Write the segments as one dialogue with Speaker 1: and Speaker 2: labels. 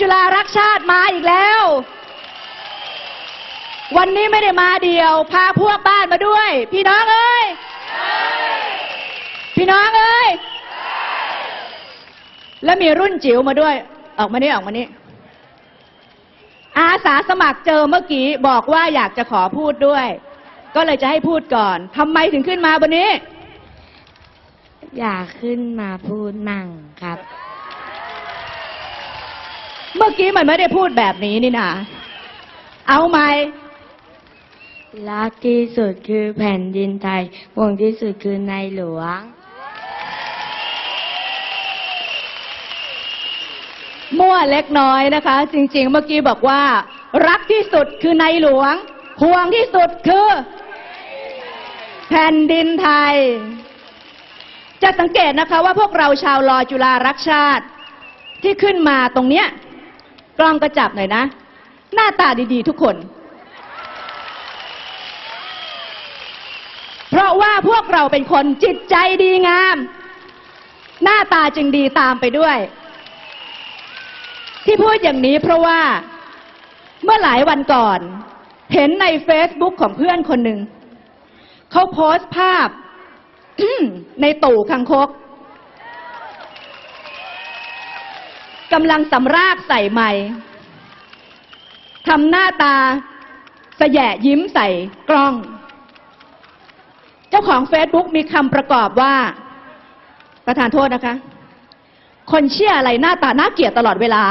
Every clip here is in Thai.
Speaker 1: จุฬารักชาติมาอีกแล้ว วันนี้ไม่ได้มาเดียว พาพวกบ้านมาด้วย พี่น้องเอ้ยพี่น้องเอ้ยแล้วมีรุ่นจิ๋วมาด้วย ออกมานี่ออกมานี่อาสาสมัครเจอเมื่อกี้บอกว่าอยากจะขอพูดด้วย ก็เลยจะให้พูดก่อนทำไมถึงขึ้นมาบนนี้
Speaker 2: อยากขึ้นมาพูดมั่งครับ
Speaker 1: เมื่อกี้มันไม่ได้พูดแบบนี้นี่นะเอาไหม
Speaker 2: รักที่สุดคือแผ่นดินไทยห่วงที่สุดคือในหลวง
Speaker 1: มั่วเล็กน้อยนะคะ จริง ๆ เมื่อกี้บอกว่า รักที่สุดคือในหลวง ห่วงที่สุดคือ แผ่นดินไทย จะสังเกตนะคะว่าพวกเราชาวรอจุฬารักษ์ชาติ ที่ขึ้นมาตรงเนี้ย กล้องกระจับหน่อยนะ หน้าตาดีๆทุกคน เพราะว่าพวกเราเป็นคนจิตใจดีงาม หน้าตาจึงดีตามไปด้วย ที่พูดอย่างนี้เพราะว่าเมื่อหลายวันก่อน เห็นใน Facebook ของเพื่อนคนหนึ่ง เขาโพสต์ภาพในตู่คังคก กำลังสำรากใส่ไม้ทำหน้าตาสแยะยิ้มใส่กล้อง เจ้าของ Facebook มีคำประกอบว่า ประธานโทษนะคะ คนเชี่ยอะไรหน้าตาน่าเกลียดตลอดเวลา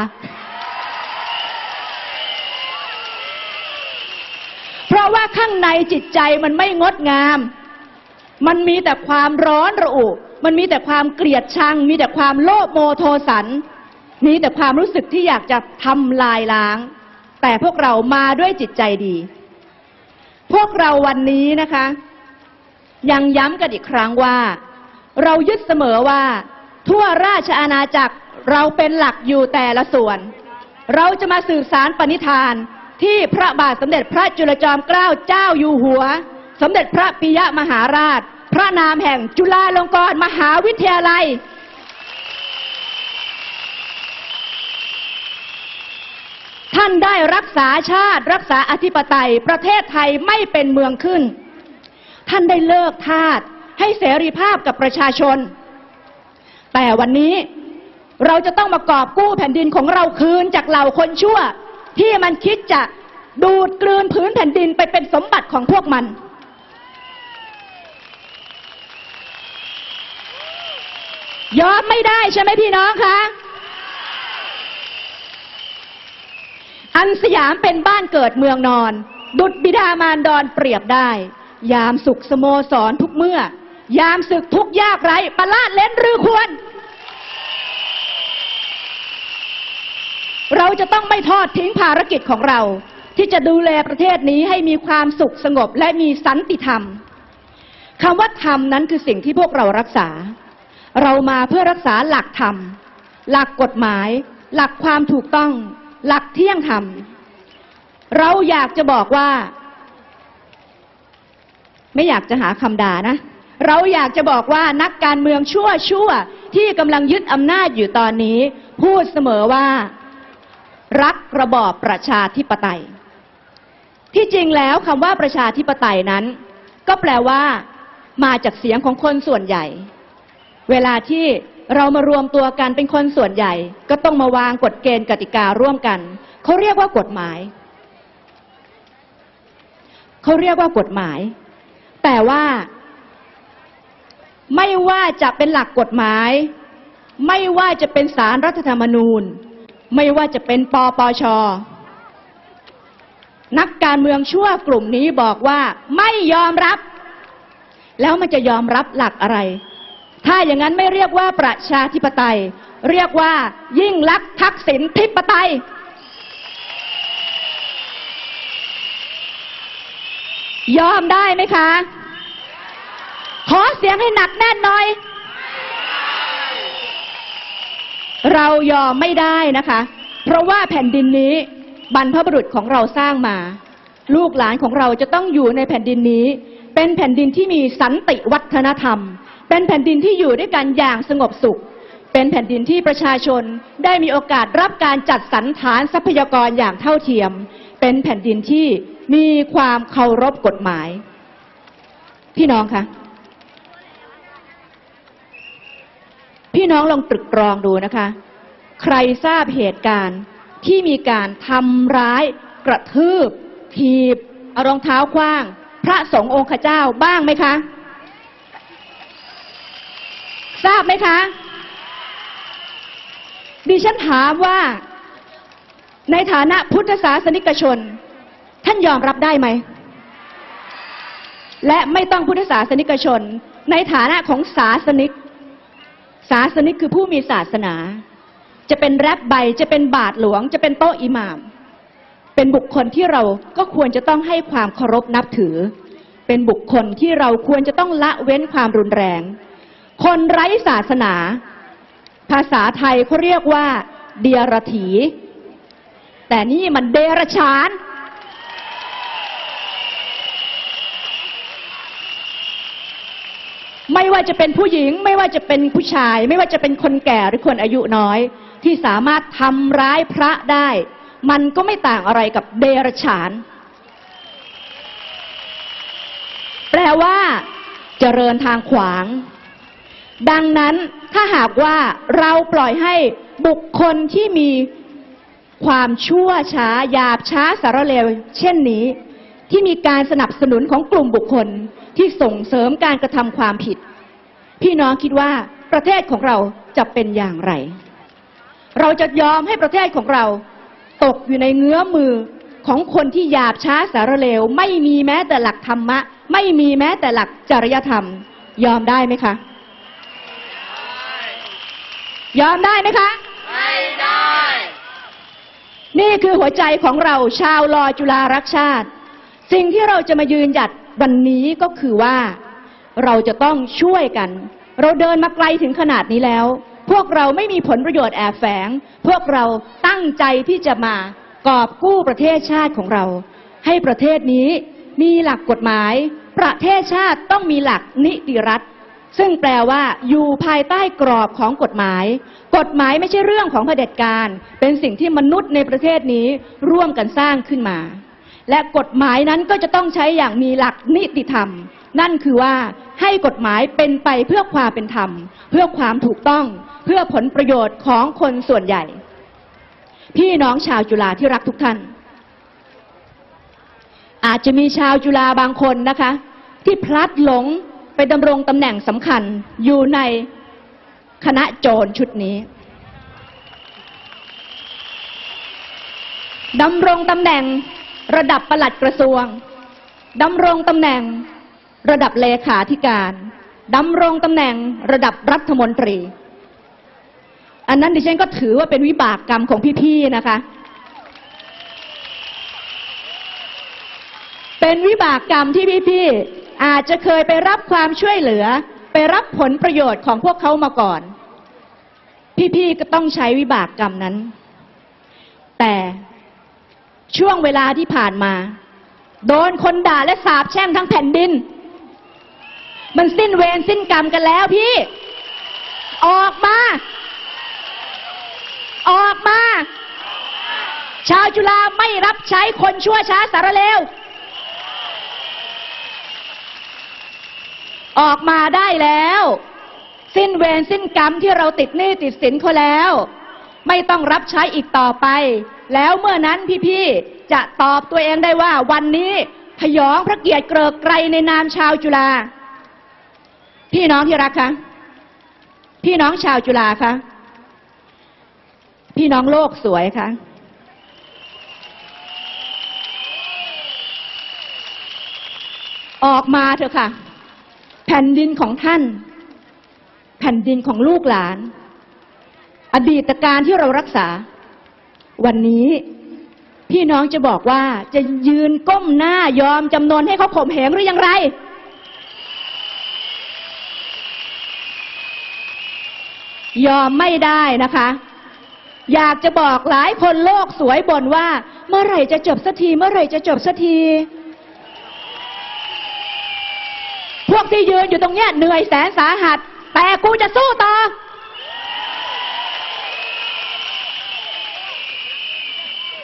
Speaker 1: เพราะว่าข้างในจิตใจมันไม่งดงาม มันมีแต่ความร้อนระอุ มันมีแต่ความเกลียดชัง มีแต่ความโลภโมโทสัน มีแต่ความรู้สึกที่อยากจะทำลายล้าง แต่พวกเรามาด้วยจิตใจดี พวกเราวันนี้นะคะ ยังย้ำกันอีกครั้งว่า เรายึดเสมอว่า ทั่วราชอาณาจักรเราเป็นหลักอยู่แต่ละส่วน เราจะมาสื่อสารปณิธานที่พระบาทสมเด็จพระจุลจอมเกล้าเจ้าอยู่หัว สมเด็จพระปิยมหาราช พระนามแห่งจุฬาลงกรณ์มหาวิทยาลัย ท่านได้รักษาชาติรักษาอธิปไตย ประเทศไทยไม่เป็นเมืองขึ้น ท่านได้เลิกทาสให้เสรีภาพกับประชาชน แต่วันนี้เราจะต้องมากอบกู้แผ่นดินของเราคืนจากเหล่าคนชั่ว ที่มันคิดจะดูดกลืนพื้นแผ่นดินไปเป็นสมบัติของพวกมัน ยอมไม่ได้ใช่ไหมพี่น้องคะ อันสยามเป็นบ้านเกิดเมืองนอน ดุดบิดามารดอนเปรียบได้ ยามสุขสโมสรทุกเมื่อ ยามศึกทุกยากไรประลาดเล่นรือควร เราจะต้องไม่ทอดทิ้งภารกิจของเรา ที่จะดูแลประเทศนี้ให้มีความสุขสงบและมีสันติธรรมคำว่าธรรมนั้นคือสิ่งที่พวกเรารักษา เรามาเพื่อรักษาหลักธรรม หลักกฎหมาย หลักความถูกต้อง หลักเที่ยงธรรม เราอยากจะบอกว่า ไม่อยากจะหาคำด่านะ เราอยากจะบอกว่านักการเมืองชั่วชั่วที่กำลังยึดอำนาจอยู่ตอนนี้ พูดเสมอว่า รักระบอบประชาธิปไตย ที่จริงแล้วคำว่าประชาธิปไตยนั้น ก็แปลว่า มาจากเสียงของคนส่วนใหญ่ เวลาที่ เรามารวมตัวกันเป็นคนส่วนใหญ่ ก็ต้องมาวางกฎเกณฑ์กติการ่วมกัน เขาเรียกว่ากฎหมาย เขาเรียกว่ากฎหมาย แต่ว่า ไม่ว่าจะเป็นหลักกฎหมาย ไม่ว่าจะเป็นสารรัฐธรรมนูญ ไม่ว่าจะเป็นปปชนักการเมืองชั่วกลุ่มนี้บอกว่าไม่ยอมรับ แล้วมันจะยอมรับหลักอะไร ถ้าอย่างนั้นไม่เรียกว่าประชาธิปไตย เรียกว่ายิ่งลักษณ์ทักษิณทิปไตย ยอมได้ไหมคะ ขอเสียงให้หนักแน่นหน่อย เรายอมไม่ได้นะคะ เพราะว่าแผ่นดินนี้บรรพบุรุษของเราสร้างมา ลูกหลานของเราจะต้องอยู่ในแผ่นดินนี้ เป็นแผ่นดินที่มีสันติวัฒนธรรม เป็นแผ่นดินที่อยู่ด้วยกันอย่างสงบสุข เป็นแผ่นดินที่ประชาชนได้มีโอกาสรับการจัดสรรฐานทรัพยากรอย่างเท่าเทียม เป็นแผ่นดินที่มีความเคารพกฎหมาย พี่น้องคะพี่น้องลองตรึกตรองดูนะคะ ใครทราบเหตุการณ์ที่มีการทำร้าย กระทืบ ถีบ เอารองเท้าคว้าง พระสงฆ์องค์ข้าเจ้าบ้างไหมคะ ทราบไหมคะ ดิฉันถามว่า ในฐานะพุทธศาสนิกชน ท่านยอมรับได้ไหม และไม่ต้องพุทธศาสนิกชน ในฐานะของศาสนิก ศาสนิกคือผู้มีศาสนา จะเป็นแรบใบจะเป็นบาทหลวง จะเป็นโต๊ะอิหม่าม เป็นบุคคลที่เราก็ควรจะต้องให้ความเคารพนับถือ เป็นบุคคลที่เราควรจะต้องละเว้นความรุนแรง คนไร้ศาสนา ภาษาไทยเขาเรียกว่า เดียรถี แต่นี่มันเดรฉาน ไม่ว่าจะเป็นผู้หญิง ไม่ว่าจะเป็นผู้ชาย ไม่ว่าจะเป็นคนแก่หรือคนอายุน้อย ที่สามารถทำร้ายพระได้ มันก็ไม่ต่างอะไรกับเดรฉาน แปลว่า เจริญทางขวาง ดังนั้นถ้าหากว่าเราปล่อยให้บุคคลที่มีความชั่วช้าหยาบช้าสารเลวเช่นนี้ ที่มีการสนับสนุนของกลุ่มบุคคลที่ส่งเสริมการกระทำความผิด พี่น้องคิดว่าประเทศของเราจะเป็นอย่างไร เราจะยอมให้ประเทศของเรา ตกอยู่ในเงื้อมือของคนที่หยาบช้าสารเลว ไม่มีแม้แต่หลักธรรมะ ไม่มีแม้แต่หลักจริยธรรม ยอมได้ไหมคะ ยอมได้ไหมคะ
Speaker 2: ไม่ได้
Speaker 1: นี่คือหัวใจของเราชาวลอจุฬารักษ์ชาติ สิ่งที่เราจะมายืนหยัดวันนี้ก็คือว่า เราจะต้องช่วยกัน เราเดินมาไกลถึงขนาดนี้แล้ว พวกเราไม่มีผลประโยชน์แอบแฝง พวกเราตั้งใจที่จะมากอบกู้ประเทศชาติของเรา ให้ประเทศนี้มีหลักกฎหมาย ประเทศชาติต้องมีหลักนิติรัฐ ซึ่งแปลว่าอยู่ภายใต้กรอบของกฎหมาย กฎหมายไม่ใช่เรื่องของเผด็จการ เป็นสิ่งที่มนุษย์ในประเทศนี้ร่วมกันสร้างขึ้นมา และกฎหมายนั้นก็จะต้องใช้อย่างมีหลักนิติธรรม นั่นคือว่าให้กฎหมายเป็นไปเพื่อความเป็นธรรม เพื่อความถูกต้อง เพื่อผลประโยชน์ของคนส่วนใหญ่ พี่น้องชาวจุฬาที่รักทุกท่าน อาจจะมีชาวจุฬาบางคนนะคะ ที่พลัดหลง ไปดำรงตำแหน่งสำคัญอยู่ในคณะโจรชุดนี้ดำรงตำแหน่งระดับปลัดกระทรวงดำรงตำแหน่งระดับเลขาธิการดำรงตำแหน่งระดับรัฐมนตรี อันนั้นดิฉันก็ถือว่าเป็นวิบากกรรมของพี่ๆนะคะ เป็นวิบากกรรมที่พี่ๆ อาจจะเคยไปรับความช่วยเหลือ ไปรับผลประโยชน์ของพวกเขามาก่อน พี่ๆก็ต้องใช้วิบากกรรมนั้น แต่ช่วงเวลาที่ผ่านมา โดนคนด่าและสาบแช่งทั้งแผ่นดิน มันสิ้นเวรสิ้นกรรมกันแล้วพี่ ออกมา ออกมา ชาวจุฬาไม่รับใช้คนชั่วช้าสารเลว ออกมาได้แล้ว สิ้นเวรสิ้นกรรมที่เราติดหนี้ติดสินเขาแล้ว ไม่ต้องรับใช้อีกต่อไป แล้วเมื่อนั้นพี่ๆจะตอบตัวเองได้ว่าวันนี้พยองพระเกียรติเกริกไกรในนามชาวจุฬาพี่น้องที่รักคะพี่น้องชาวจุฬาคะพี่น้องโลกสวยคะออกมาเถอะค่ะ ผ่นดินของท่าน แผ่นดินของลูกหลาน อดีตการที่เรารักษา วันนี้พี่น้องจะบอกว่าจะยืนก้มหน้ายอมจำนนให้เขาข่มเหงหรือยังไร ยอมไม่ได้นะคะ อยากจะบอกหลายคนโลกสวยบ่นว่า เมื่อไหร่จะจบสักที เมื่อไหร่จะจบสักที พวกที่ยืนอยู่ตรงเนี้ยเหนื่อยแสนสาหัส แต่กูจะสู้ต่อ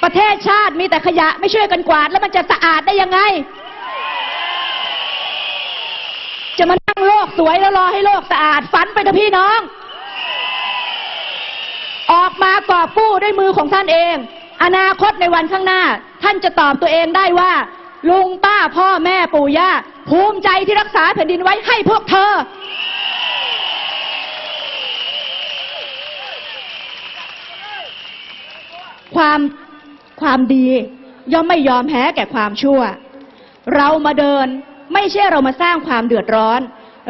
Speaker 1: ประเทศชาติมีแต่ขยะไม่ช่วยกันกวาด แล้วมันจะสะอาดได้ยังไง จะมานั่งโลกสวยแล้วรอให้โลกสะอาดฝันไปเถอะพี่น้อง ออกมากอบกู้ด้วยมือของท่านเอง อนาคตในวันข้างหน้า ท่านจะตอบตัวเองได้ว่า ลุงป้าพ่อแม่ปู่ย่าภูมิใจที่รักษาแผ่นดินไว้ให้พวกเธอ ความความดี ย่อมไม่ยอมแพ้แก่ความชั่ว เรามาเดินไม่ใช่เรามาสร้างความเดือดร้อน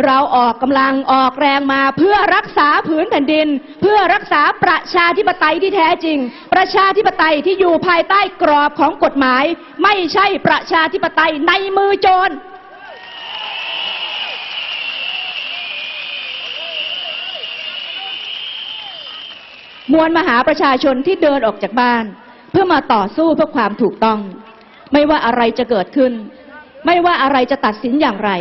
Speaker 1: เราออกกำลังออกแรงมาเพื่อรักษาผืนแผ่นดิน เพื่อรักษาประชาธิปไตยที่แท้จริง ประชาธิปไตยที่อยู่ภายใต้กรอบของกฎหมาย ไม่ใช่ประชาธิปไตยในมือโจรมวลมหาประชาชนที่เดินออกจากบ้าน เพื่อมาต่อสู้เพื่อความถูกต้อง ไม่ว่าอะไรจะเกิดขึ้น ไม่ว่าอะไรจะตัดสินอย่างไร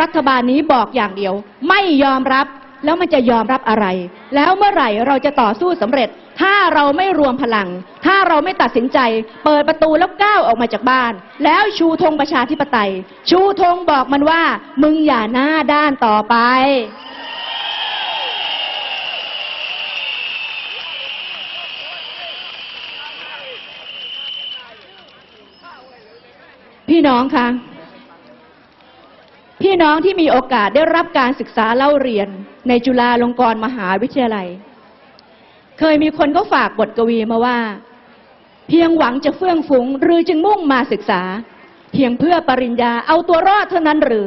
Speaker 1: รัฐบาลนี้บอกอย่างเดียว ไม่ยอมรับแล้วมันจะยอมรับอะไร แล้วเมื่อไหร่เราจะต่อสู้สำเร็จ ถ้าเราไม่รวมพลัง ถ้าเราไม่ตัดสินใจ เปิดประตูแล้วก้าวออกมาจากบ้าน แล้วชูธงประชาธิปไตย ชูธงบอกมันว่า มึงอย่าหน้าด้านต่อไป พี่น้องคะ พี่น้องที่มีโอกาสได้รับการศึกษาเล่าเรียนในจุฬาลงกรณ์มหาวิทยาลัย เคยมีคนก็ฝากบทกวีมาว่า เพียงหวังจะเฟื่องฟุ้งหรือจึงมุ่งมาศึกษา เพียงเพื่อปริญญาเอาตัวรอดเท่านั้นหรือ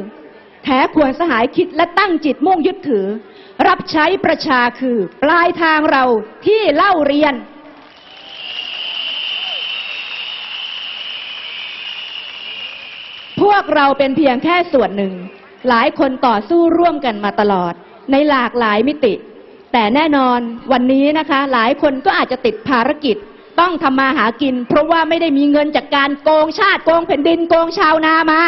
Speaker 1: แท้ควรสหายคิดและตั้งจิตมุ่งยึดถือ รับใช้ประชาคือปลายทางเราที่เล่าเรียน พวกเราเป็นเพียงแค่ส่วนหนึ่ง หลายคนต่อสู้ร่วมกันมาตลอด ในหลากหลายมิติ แต่แน่นอนวันนี้นะคะ หลายคนก็อาจจะติดภารกิจต้องทำมาหากิน เพราะว่าไม่ได้มีเงินจากการโกงชาติโกงแผ่นดินโกงชาวนามา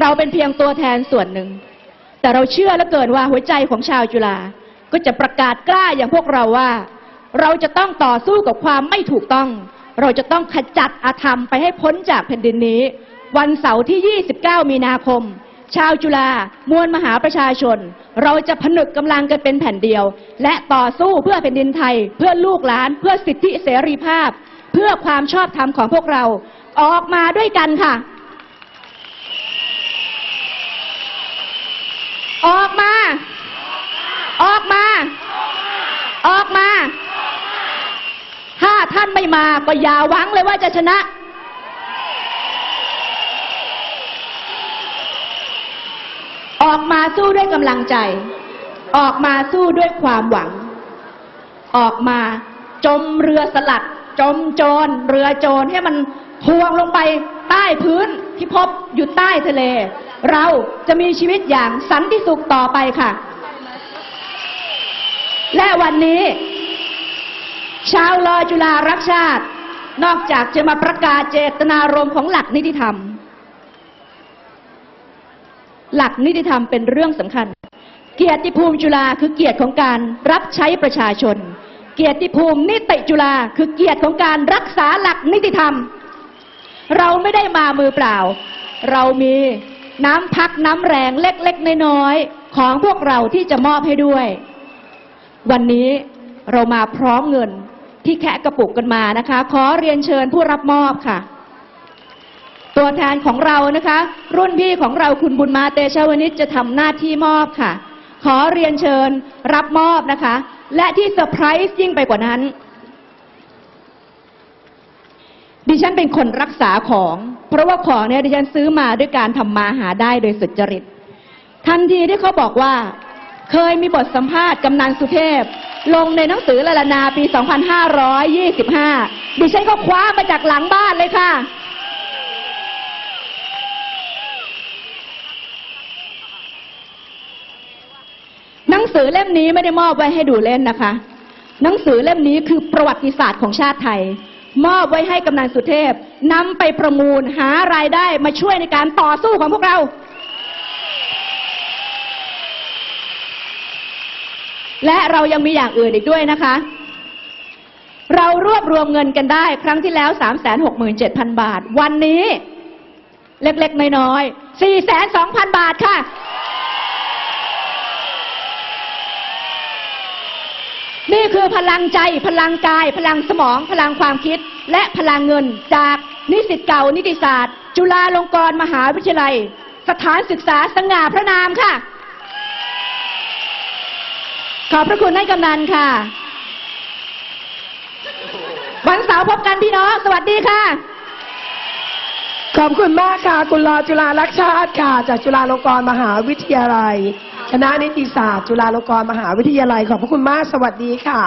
Speaker 1: เราเป็นเพียงตัวแทนส่วนหนึ่ง แต่เราเชื่อเหลือเกินว่าหัวใจของชาวจุฬาก็จะประกาศกล้าอย่างพวกเราว่า เราจะต้องต่อสู้กับความไม่ถูกต้อง เราจะต้องขจัดอาธรรมไปให้พ้นจากแผ่นดินนี้ วันเสาร์ที่ 29 มีนาคม ชาวจุฬามวลมหาประชาชน เราจะผนึกกำลังกันเป็นแผ่นเดียว และต่อสู้เพื่อแผ่นดินไทย เพื่อลูกหลาน เพื่อสิทธิเสรีภาพ เพื่อความชอบธรรมของพวกเรา ออกมาด้วยกันค่ะ ออกมา ออกมา ออกมาถ้า ท่านไม่มาก็อย่าหวังเลยว่าจะชนะ ออกมาสู้ด้วยกำลังใจ ออกมาสู้ด้วยความหวัง ออกมาจมเรือสลัด จมโจรเรือโจรให้มันทวงลงไปใต้พื้นที่พบอยู่ใต้ทะเล เราจะมีชีวิตอย่างสันติสุขต่อไปค่ะ และวันนี้ ชาวลอจุฬารักชาติ นอกจากจะมาประกาศเจตนารมณ์ของหลักนิติธรรม หลักนิติธรรมเป็นเรื่องสำคัญ เกียรติภูมิจุฬาคือเกียรติของการรับใช้ประชาชน เกียรติภูมินิติจุฬาคือเกียรติของการรักษาหลักนิติธรรม เราไม่ได้มามือเปล่า เรามีน้ำพักน้ำแรงเล็กๆน้อยๆของพวกเราที่จะมอบให้ด้วย วันนี้เรามาพร้อมเงิน ที่แคะกระปุกกันมานะคะ ขอเรียนเชิญผู้รับมอบค่ะ ตัวแทนของเรานะคะ รุ่นพี่ของเราคุณบุญมาเตชะวนิชจะทำหน้าที่มอบค่ะ ขอเรียนเชิญรับมอบนะคะ และที่เซอร์ไพรส์ยิ่งไปกว่านั้น ดิฉันเป็นคนรักษาของ เพราะว่าของเนี่ยดิฉันซื้อมาด้วยการทำมาหาได้โดยสุจริต ทันทีที่เขาบอกว่า เคยมีบทสัมภาษณ์กำนันสุเทพ ลงในหนังสือละลานาปี 2525 ดิฉันก็คว้ามาจากหลังบ้านเลยค่ะ หนังสือเล่มนี้ไม่ได้มอบไว้ให้ดูเล่นนะคะ หนังสือเล่มนี้คือประวัติศาสตร์ของชาติไทย มอบไว้ให้กำนันสุเทพนำไปประมูลหารายได้มาช่วยในการต่อสู้ของพวกเรา และเรายังมีอย่างอื่นอีกด้วยนะคะ เรารวบรวมเงินกันได้ ครั้งที่แล้ว 367,000 บาท วันนี้ เล็กๆ น้อยๆ42,000 บาทค่ะ นี่คือพลังใจ พลังกาย พลังสมอง พลังความคิด และพลังเงินจากนิสิตเก่านิติศาสตร์ จุฬาลงกรณ์มหาวิทยาลัย สถานศึกษาสง่าพระนามค่ะ ขอบพระคุณท่านกำนันค่ะ วันเสาร์พบกันพี่น้อง สวัสดีค่ะ
Speaker 3: ขอบคุณมากค่ะ คุณรอจุฬาลักษณ์ชาติค่ะ จากจุฬาลงกรณ์มหาวิทยาลัย คณะนิติศาสตร์ จุฬาลงกรณ์มหาวิทยาลัย ขอบพระคุณมาก สวัสดีค่ะ